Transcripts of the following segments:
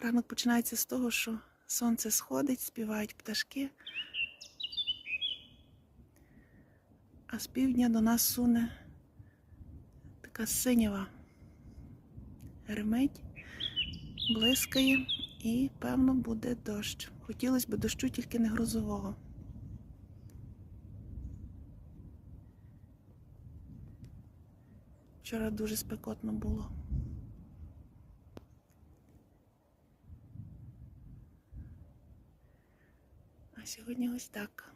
Ранок починається з того, що сонце сходить, співають пташки, а з півдня до нас суне така синява гримить, блискає і, певно, буде дощ. Хотілося б дощу тільки не грозового. Вчора дуже спекотно було. Сьогодні ось так.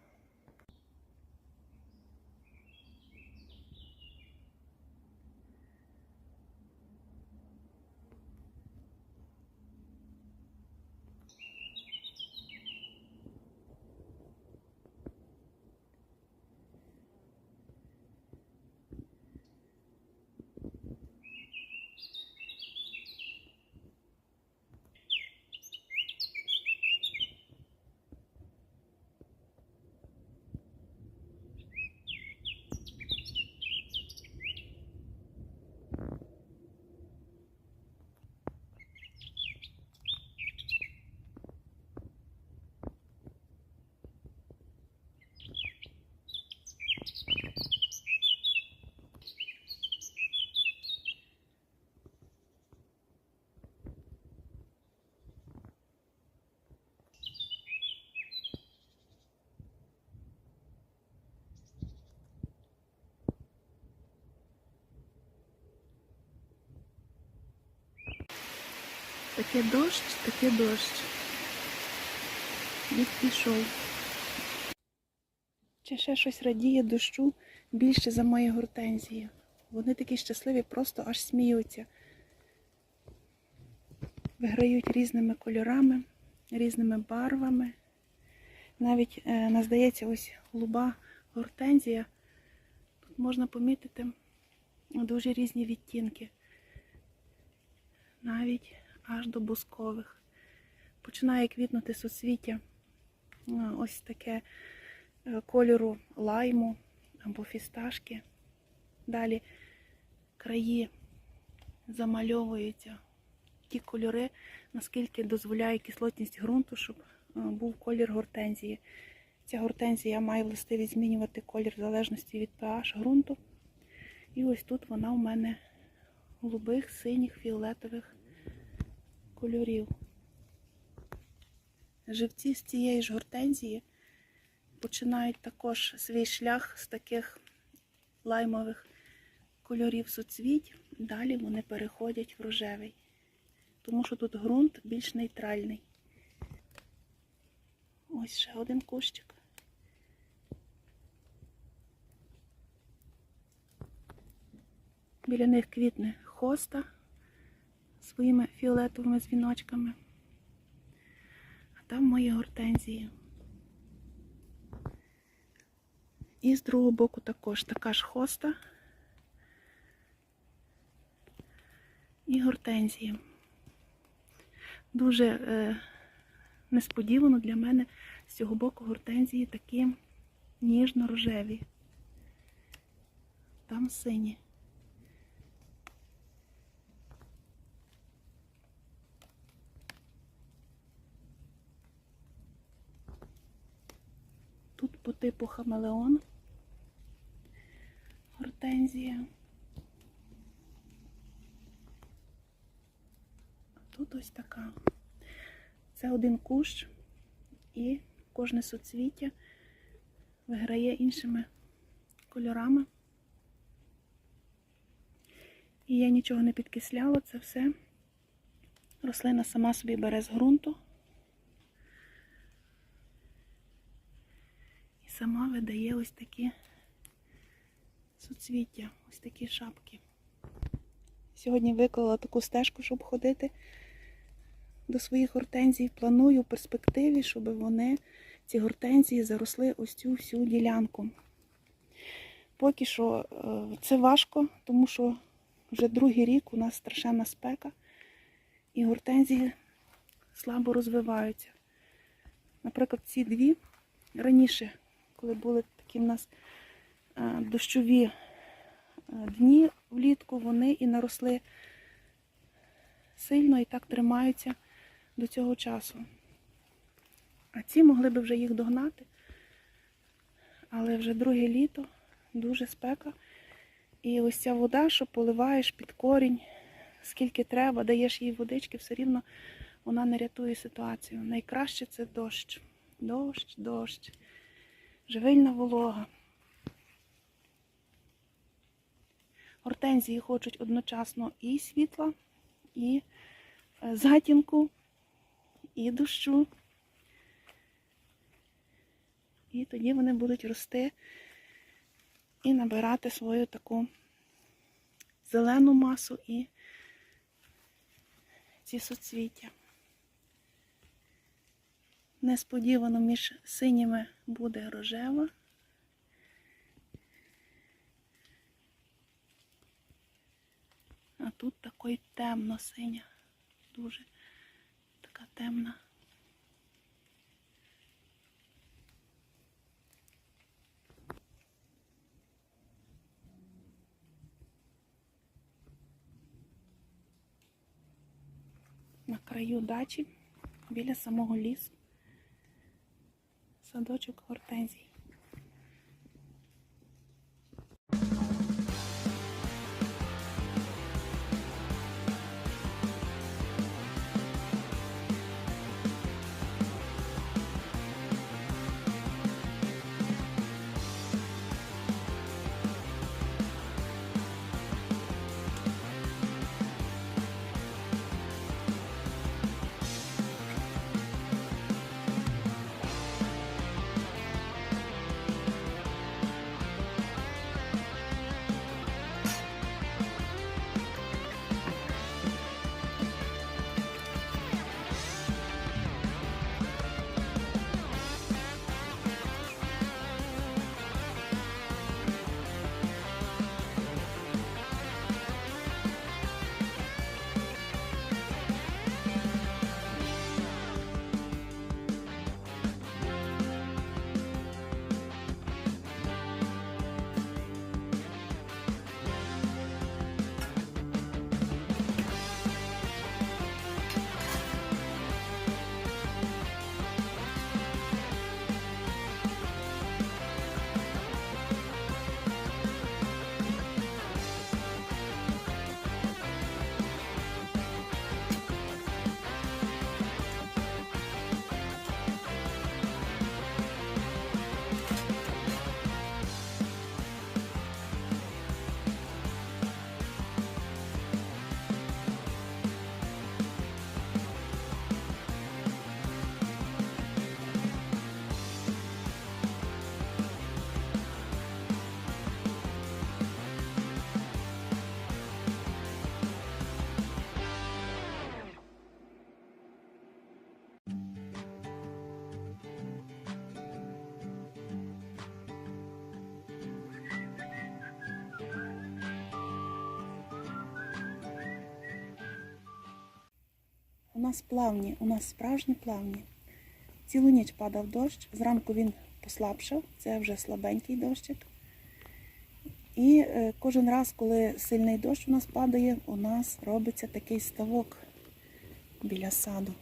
Таке дощ, таке дощ. Лід пішов. Чи ще щось радіє дощу більше за мої гортензії. Вони такі щасливі, просто аж сміються. Виграють різними кольорами, різними барвами. Навіть, е, здається, ось голуба гортензія. Тут можна помітити дуже різні відтінки. Навіть аж до бускових. Починає квітнути соцвіття. е, Ось таке е, кольору лайму або фісташки. Далі краї замальовуються ті кольори, наскільки дозволяє кислотність ґрунту, щоб е, був колір гортензії. Ця гортензія має властивість змінювати колір в залежності від pH ґрунту. І ось тут вона у мене голубих, синіх, фіолетових кольорів. Живці з цієї ж гортензії починають також свій шлях з таких лаймових кольорів суцвіть. Далі вони переходять в рожевий, тому що тут ґрунт більш нейтральний. Ось ще один кущик. Біля них квітне хоста своїми фіолетовими дзвіночками. А там мої гортензії. І з другого боку також така ж хоста і гортензії. Дуже е, несподівано для мене з цього боку гортензії такі ніжно-рожеві. Там сині. По типу хамелеон. Гортензія. Тут ось така. Це один кущ і кожне суцвіття виграє іншими кольорами. І я нічого не підкисляла, це все. Рослина сама собі бере з ґрунту. І сама видає ось такі суцвіття, ось такі шапки. Сьогодні виклала таку стежку, щоб ходити до своїх гортензій. Планую в перспективі, щоб вони, ці гортензії, заросли ось цю всю ділянку. Поки що е, це важко, тому що вже другий рік у нас страшенна спека, і гортензії слабо розвиваються. Наприклад, ці дві раніше, коли були такі в нас е, дощові е, дні влітку, вони і наросли сильно і так тримаються до цього часу. А ці могли би вже їх догнати. Але вже друге літо, дуже спека. І ось ця вода, що поливаєш під корінь, скільки треба, даєш їй водички, все рівно вона не рятує ситуацію. Найкраще це дощ. Дощ, дощ. Живильна волога. Гортензії хочуть одночасно і світла, і е, затінку, і дощу. І тоді вони будуть рости і набирати свою таку зелену масу і ці суцвіття. Несподівано між синіми буде рожева. А тут такий темно-синя, дуже така темна. На краю дачі, біля самого лісу, садочок гортензій. У нас плавні, у нас справжні плавні. Цілу ніч падав дощ, зранку він послабшав, це вже слабенький дощик. І е, кожен раз, коли сильний дощ у нас падає, у нас робиться такий ставок біля саду.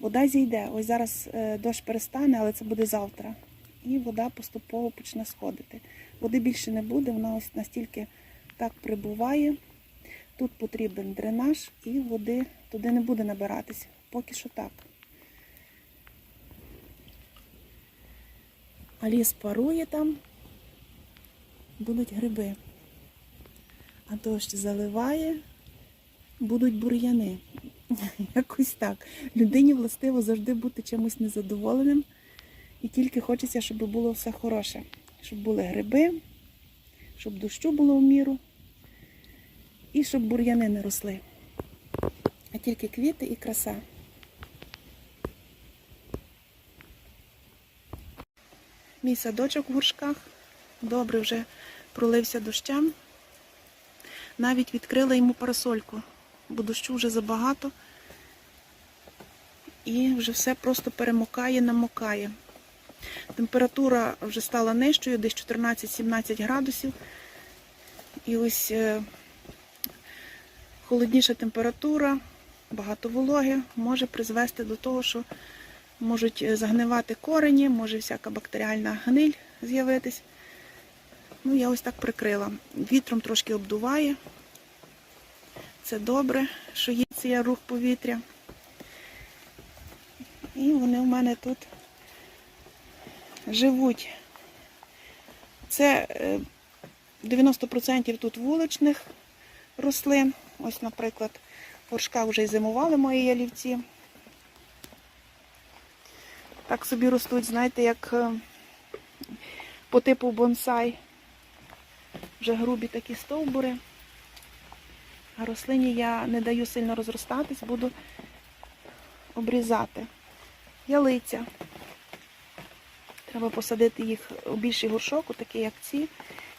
Вода зійде. Ось зараз е, дощ перестане, але це буде завтра. І вода поступово почне сходити. Води більше не буде, вона ось настільки так прибуває. Тут потрібен дренаж і води туди не буде набиратися. Поки що так. А ліс парує там, будуть гриби. А дощ заливає, будуть бур'яни. Якось так. Людині властиво завжди бути чимось незадоволеним. І тільки хочеться, щоб було все хороше. Щоб були гриби, щоб дощу було в міру і щоб бур'яни не росли. А тільки квіти і краса. Мій садочок в горшках добре вже пролився дощем. Навіть відкрила йому парасольку, бо дощу вже забагато. І вже все просто перемокає, намокає. Температура вже стала нижчою, десь 14-17 градусів. І ось е, холодніша температура, багато вологи може призвести до того, що можуть е, загнивати корені, може всяка бактеріальна гниль з'явитись. Ну, я ось так прикрила. Вітром трошки обдуває. Це добре, що є цей рух повітря. І вони в мене тут живуть. Це е, 90% тут вуличних рослин. Ось, наприклад, в горшках вже й зимували мої ялівці. Так собі ростуть, знаєте, як е, по типу бонсай. Вже грубі такі стовбури. А рослині я не даю сильно розростатись, буду обрізати. Ялиця. Треба посадити їх у більший горшок, такий як ці.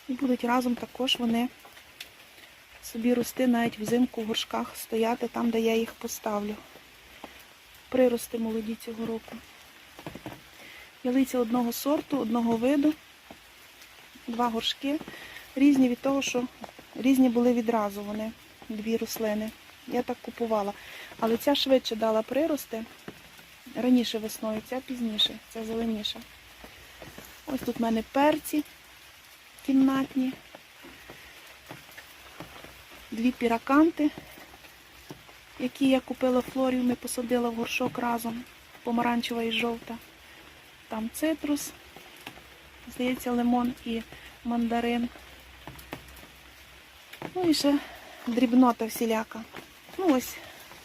І будуть разом також вони собі рости навіть взимку в горшках стояти там, де я їх поставлю. Прирости молоді цього року. Ялиця одного сорту, одного виду, два горшки. Різні від того, що різні були відразу вони, дві рослини. Я так купувала. Але ця швидше дала прирости. Раніше весною, ця пізніше, ця зеленіша. Ось тут в мене перці кімнатні. Дві піраканти, які я купила в флоріумі, посадила в горшок разом, помаранчева і жовта. Там цитрус, здається, лимон і мандарин. Ну і ще дрібнота всіляка. Ну ось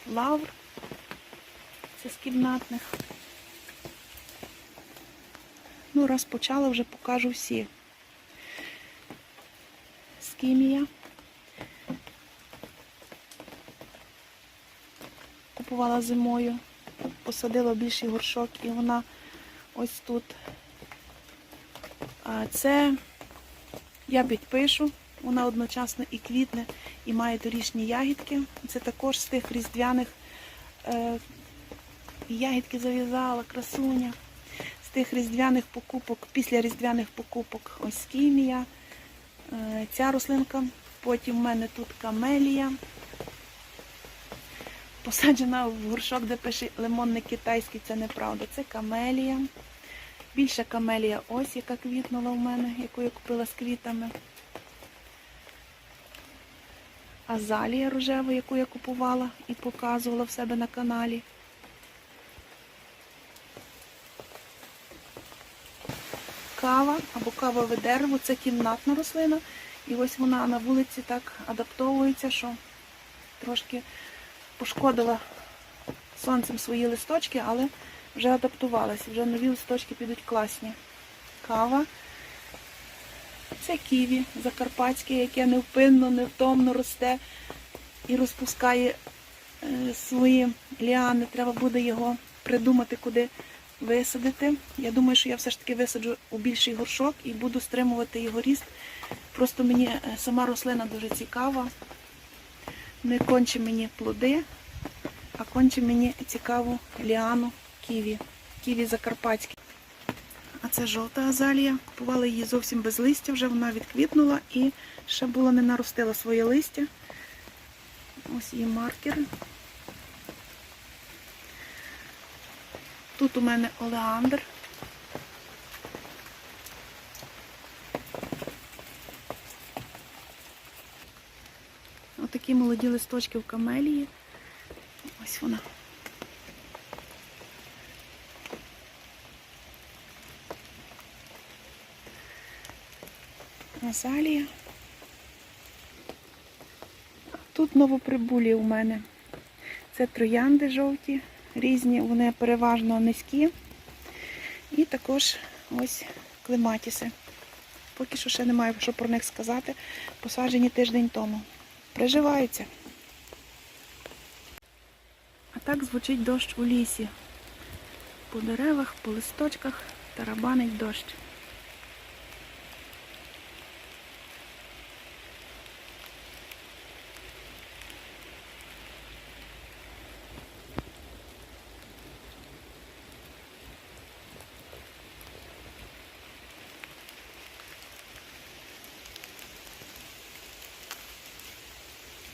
лавр. Це з кімнатних. Ну, раз почала, вже покажу всі. Скімія. Купувала зимою, посадила більший горшок і вона ось тут. А це я підпишу, вона одночасно і квітне, і має дорічні ягідки. Це також з тих різдвяних е, ягідки зав'язала, красуня. З тих різдвяних покупок, після різдвяних покупок ось скімія. Е, ця рослинка. Потім в мене тут камелія. Посаджена в горшок, де пише лимонний китайський, це неправда. Це камелія. Більша камелія ось, яка квітнула в мене, яку я купила з квітами. Азалія рожева, яку я купувала і показувала в себе на каналі. Кава або кавове дерево це кімнатна рослина. І ось вона на вулиці так адаптовується, що трошки пошкодила сонцем свої листочки, але вже адаптувалася. Вже нові листочки підуть класні. Кава. Це ківі закарпатське, яке невпинно, невтомно росте і розпускає е, свої ліани. Треба буде його придумати, куди висадити. Я думаю, що я все ж таки висаджу у більший горшок і буду стримувати його ріст. Просто мені е, сама рослина дуже цікава. Не конче мені плоди, а конче мені цікаву ліану ківі. Ківі закарпатські. А це жовта азалія. Купувала її зовсім без листя, вже вона відквітнула і ще було не наростила своє листя. Ось її маркери. Тут у мене олеандр. Отакі молоді листочки в камелії. Ось вона. Азалія. Тут новоприбулі у мене. Це троянди жовті, різні, вони переважно низькі. І також ось клематіси. Поки що ще немає що про них сказати. Посаджені тиждень тому. Приживаються. А так звучить дощ у лісі. По деревах, по листочках тарабанить дощ.